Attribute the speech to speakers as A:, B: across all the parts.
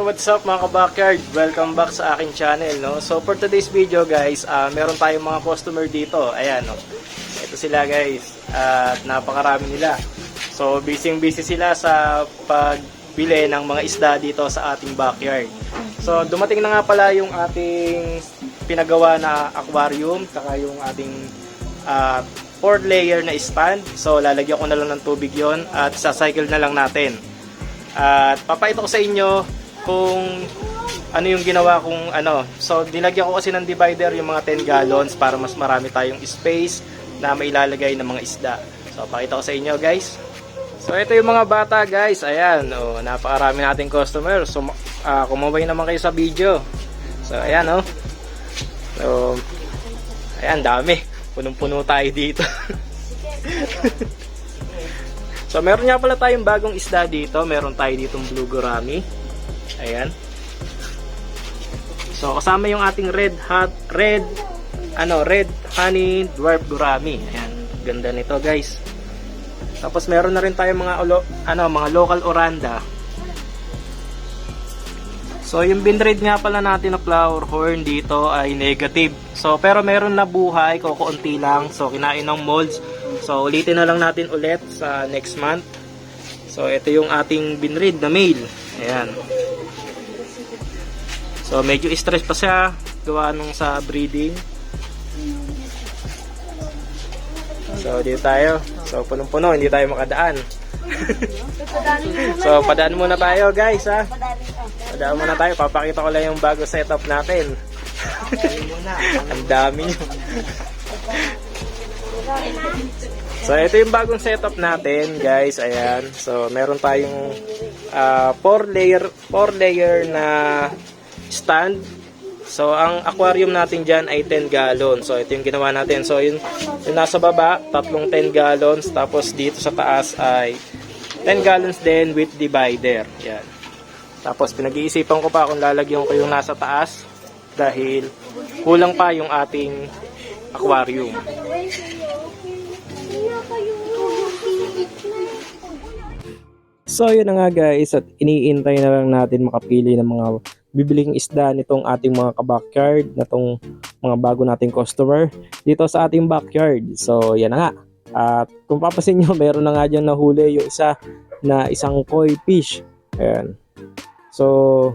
A: Yo, what's up mga ka-backyard? Welcome back sa aking channel, no? So, for today's video, guys, ah, meron tayong mga customer dito. Ayan, no? Ito sila, guys. At napakarami nila. So, busy-busy sila sa pagbili ng mga isda dito sa ating backyard. So, dumating na nga pala yung ating pinagawa na aquarium, saka yung ating ah, four layer na stand. So, lalagyan ko na lang ng tubig yon at sa-cycle na lang natin. At papakita ko sa inyo kung ano yung ginawa kong ano. So, dinagyan ko kasi ng divider yung mga 10 gallons para mas marami tayong space na mailalagay ng mga isda. So, pakita ko sa inyo guys. So, ito yung mga bata guys. Ayan, oh, napakarami nating customer. So, uh, kumabay naman kayo sa video. So, ayan oh. So, ayan, dami. Punong-puno tayo dito. So, meron nga pala tayong bagong isda dito. Meron tayo ditong blue gourami. Ayan. So, kasama yung ating red hot, red, ano, red honey dwarf gourami. Ayan. Ganda nito, guys. Tapos, meron na rin tayong mga, ano, mga local oranda. So, yung binred nga pala natin na flower horn dito ay negative. So, pero meron na buhay, kukunti lang. So, kinain ng molds. So, ulitin na lang natin ulit sa next month. So, ito yung ating binread na male. Ayan. So, medyo stress pa siya gawa nung sa breeding. So, dito tayo. So, punong-puno, hindi tayo makadaan. so, padaan muna tayo, guys, ha? Padaan muna tayo. Papakita ko lang yung bago setup natin. Ang dami nyo. So, ito yung bagong setup natin, guys. Ayan. So, meron tayong 4 layer 4 layer na stand. So, ang aquarium natin dyan ay 10 gallons. So, ito yung ginawa natin. So, yung, yung nasa baba, tatlong 10 gallons. Tapos, dito sa taas ay 10 gallons din with divider. Yan. Tapos, pinag-iisipan ko pa kung lalagyan ko yung nasa taas. Dahil, kulang pa yung ating aquarium. So yun na nga guys at iniintay na lang natin makapili ng mga bibiling isda nitong ating mga kabackyard na tong mga bago nating customer dito sa ating backyard. So yan na nga. At kung papasin nyo, meron na nga dyan nahuli yung isa na isang koi fish. Ayan. So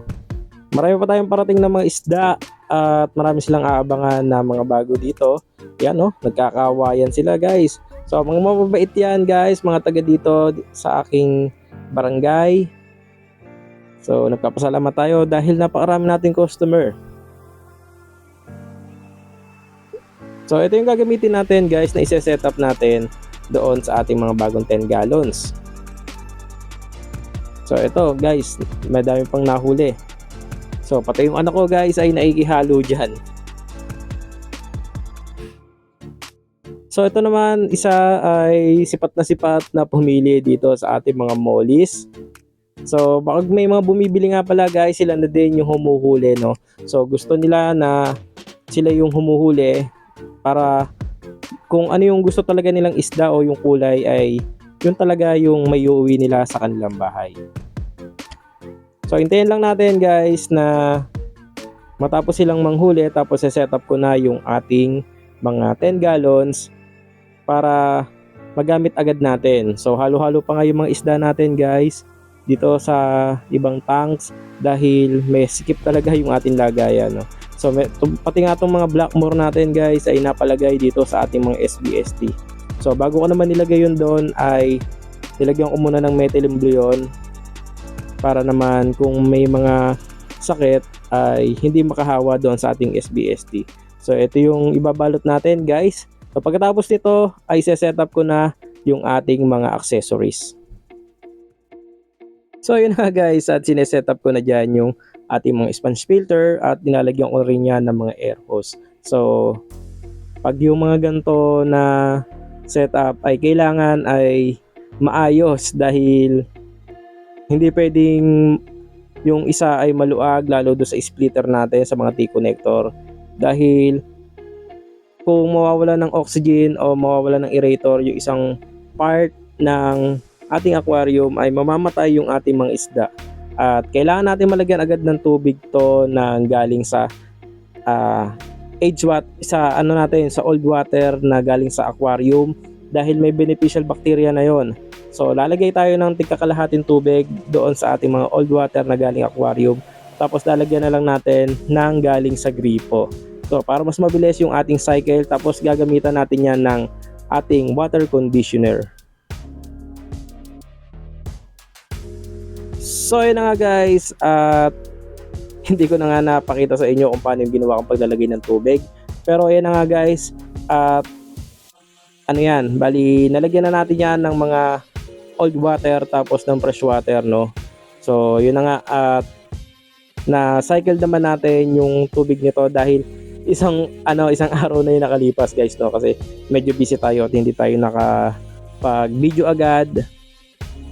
A: marami pa tayong parating na mga isda at marami silang aabangan na mga bago dito. Yan no, nagkakawayan sila guys. So mga mababait yan guys, mga taga dito sa aking barangay. So, nagpapasalamat tayo dahil napakarami nating customer. So, ito yung gagamitin natin guys na isa-set up natin doon sa ating mga bagong 10 gallons. So, ito guys, may dami pang nahuli. So, pati yung anak ko guys ay naikihalo dyan. So ito naman isa ay sipat na sipat na pumili dito sa ating mga mollies. So baka may mga bumibili nga pala guys, sila na din yung humuhuli no. So gusto nila na sila yung humuhuli para kung ano yung gusto talaga nilang isda o yung kulay ay yun talaga yung may uuwi nila sa kanilang bahay. So hintayin lang natin guys na matapos silang manghuli tapos set up ko na yung ating mga 10 gallons para magamit agad natin. So halo-halo pa nga yung mga isda natin guys dito sa ibang tanks dahil may skip talaga yung ating lagayan. No? So may, pati nga itong mga blackmore natin guys ay napalagay dito sa ating mga SBST. So bago ko naman nilagay yun doon ay nilagyan ko muna ng methylene blue para naman kung may mga sakit ay hindi makahawa doon sa ating SBST. So ito yung ibabalot natin guys. So pagkatapos nito ay set up ko na yung ating mga accessories. So yun na guys at sineset up ko na dyan yung ating mga sponge filter at nilalagyan ko rin yan ng mga air hose. So pag yung mga ganito na setup ay kailangan ay maayos dahil hindi pwedeng yung isa ay maluag lalo do sa splitter natin sa mga T-connector dahil kung mawawala ng oxygen o mawawala ng aerator yung isang part ng ating aquarium ay mamamatay yung ating mga isda. At kailangan natin malagyan agad ng tubig to na galing sa ah, age water, sa ano natin, sa old water na galing sa aquarium dahil may beneficial bacteria na yon. So lalagay tayo ng tigkakalahating tubig doon sa ating mga old water na galing aquarium. Tapos lalagyan na lang natin ng galing sa gripo. So para mas mabilis yung ating cycle tapos gagamitan natin yan ng ating water conditioner. So yun na nga guys at hindi ko na nga napakita sa inyo kung paano yung ginawa kong paglalagay ng tubig. Pero ayan na nga guys at ano yan, bali nalagyan na natin yan ng mga old water tapos ng fresh water no. So yun na nga at na cycle naman natin yung tubig nito dahil isang ano isang araw na yung nakalipas guys no kasi medyo busy tayo at hindi tayo naka pag video agad.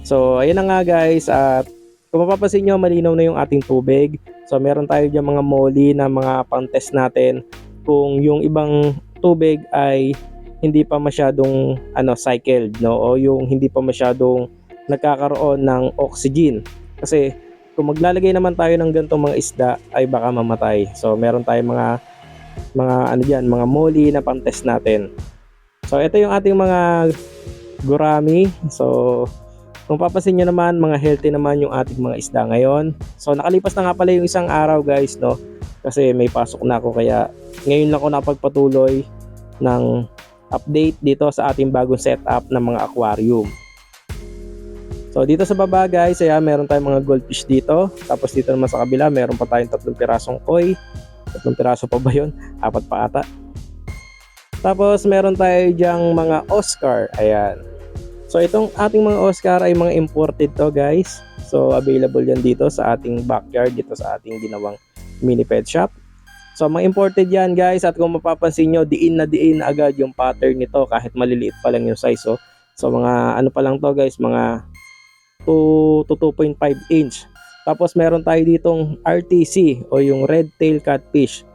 A: So ayun na nga guys at kung mapapansin nyo malinaw na yung ating tubig. So meron tayo dyan mga molly na mga pang-test natin kung yung ibang tubig ay hindi pa masyadong ano cycled no o yung hindi pa masyadong nagkakaroon ng oxygen. Kasi kung maglalagay naman tayo ng ganitong mga isda ay baka mamatay. So meron tayong mga mga ano diyan, mga molly na pang-test natin. So ito yung ating mga gurami. So kung papansin nyo naman, mga healthy naman yung ating mga isda ngayon. So nakalipas na nga pala yung isang araw guys, no? Kasi may pasok na ako kaya ngayon lang ako napagpatuloy ng update dito sa ating bagong setup ng mga aquarium. So dito sa baba guys, ayan, meron tayong mga goldfish dito. Tapos dito naman sa kabila, meron pa tayong tatlong pirasong koi. Tatlong piraso pa ba yun? Apat pa ata. Tapos meron tayo diyang mga Oscar. Ayan. So itong ating mga Oscar ay mga imported to guys. So available yan dito sa ating backyard, dito sa ating ginawang mini pet shop. So mga imported yan guys at kung mapapansin nyo, diin na diin na agad yung pattern nito kahit maliliit pa lang yung size. Oh. So mga ano pa lang to guys, mga 2 to 2.5 inch. Tapos meron tayo ditong RTC o yung red tail catfish.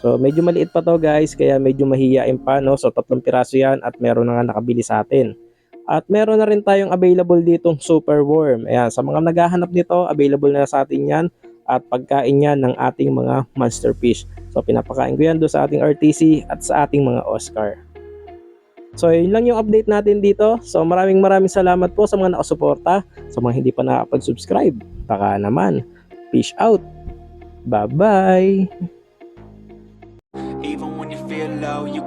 A: So medyo maliit pa to guys kaya medyo mahihiyain pa no. So tatlong piraso yan at meron na nga nakabili sa atin. At meron na rin tayong available ditong super worm. Ayan, sa mga naghahanap nito, available na sa atin yan at pagkain yan ng ating mga monster fish. So pinapakain ko yan doon sa ating RTC at sa ating mga Oscar. So yun lang yung update natin dito. So maraming maraming salamat po sa mga nakasuporta. Sa mga hindi pa nakapag-subscribe, baka naman. Peace out. Bye-bye.